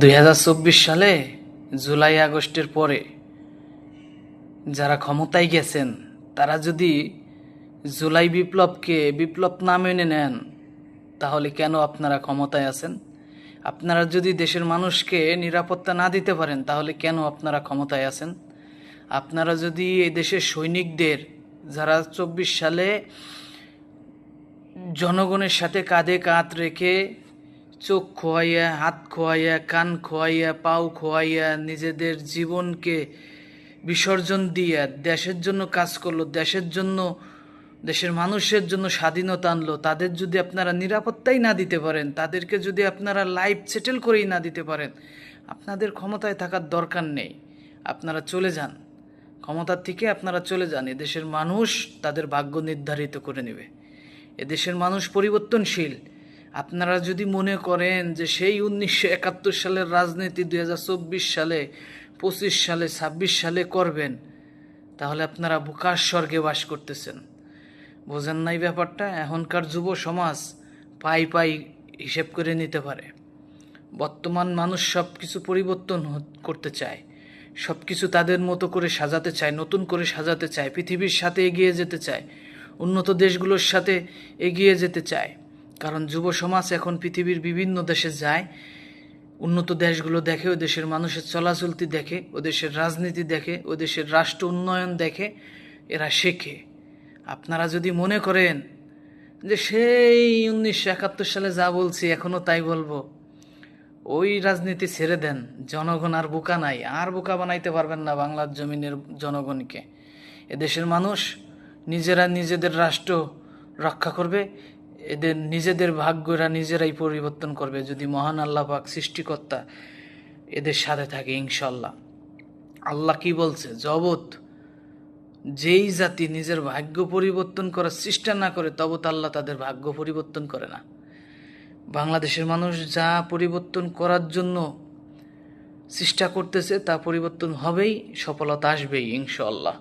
দুই হাজার চব্বিশ সালে জুলাই আগস্টের পরে যারা ক্ষমতায় গেছেন, তারা যদি জুলাই বিপ্লবকে বিপ্লব না মেনে নেন, তাহলে কেন আপনারা ক্ষমতায় আছেন? আপনারা যদি দেশের মানুষকে নিরাপত্তা না দিতে পারেন, তাহলে কেন আপনারা ক্ষমতায় আছেন? আপনারা যদি এই দেশের সৈনিকদের, যারা চব্বিশ সালে জনগণের সাথে কাঁধে কাঁধ রেখে চোখ খোয়াইয়া, হাত খোয়াইয়া, কান খোয়াইয়া, পাও খোয়াইয়া, নিজেদের জীবনকে বিসর্জন দিয়া দেশের জন্য কাজ করল, দেশের জন্য, দেশের মানুষের জন্য স্বাধীনতা আনলো। তাদের যদি আপনারা নিরাপত্তাই না দিতে পারেন, তাদেরকে যদি আপনারা লাইফ সেটেল করেই না দিতে পারেন, আপনাদের ক্ষমতায় থাকার দরকার নেই। আপনারা চলে যান। ক্ষমতার থেকে আপনারা চলে যান। এদেশের মানুষ তাদের ভাগ্য নির্ধারিত করে নেবে। এদেশের মানুষ পরিবর্তনশীল। আপনারা যদি মনে করেন যে সেই উনিশশো একাত্তর সালের রাজনীতি দুই হাজার চব্বিশ সালে, পঁচিশ সালে, ছাব্বিশ সালে করবেন, তাহলে আপনারা বুকার স্বর্গে বাস করতেছেন। বোঝেন নাই ব্যাপারটা? এখনকার যুব সমাজ পাই পাই হিসেব করে নিতে পারে। বর্তমান মানুষ সব কিছু পরিবর্তন করতে চায়। সব কিছু তাদের মতো করে সাজাতে চায়, নতুন করে সাজাতে চায়, পৃথিবীর সাথে এগিয়ে যেতে চায়, উন্নত দেশগুলোর সাথে এগিয়ে যেতে চায়। কারণ যুব সমাজ এখন পৃথিবীর বিভিন্ন দেশে যায়, উন্নত দেশগুলো দেখে ও দেশের মানুষের চলাচলতি দেখে ও দেশের রাজনীতি দেখে ও দেশের রাষ্ট্র উন্নয়ন দেখে, এরা শেখে। আপনারা যদি মনে করেন যে সেই উনিশশো একাত্তর সালে যা বলছি এখনও তাই বলব, ওই রাজনীতি ছেড়ে দেন, জনগণ আর বোকা নাই, আর বোকা বানাইতে পারবেন না বাংলার জমিনের জনগণকে। এদেশের মানুষ নিজেরা নিজেদের রাষ্ট্র রক্ষা করবে এদের নিজেদের ভাগ্যরা নিজেরাই পরিবর্তন করবে যদি মহান আল্লাহ পাক সৃষ্টিকর্তা এদের সাথে থাকে ইনশাল্লাহ আল্লাহ কি বলছে? জগৎ যেই জাতি নিজের ভাগ্য পরিবর্তন করার চেষ্টা না করে তবত আল্লাহ তাদের ভাগ্য পরিবর্তন করে না। বাংলাদেশের মানুষ যা পরিবর্তন করার জন্য চেষ্টা করতেছে, তা পরিবর্তন হবেই, সফলতা আসবেই ইনশাল্লাহ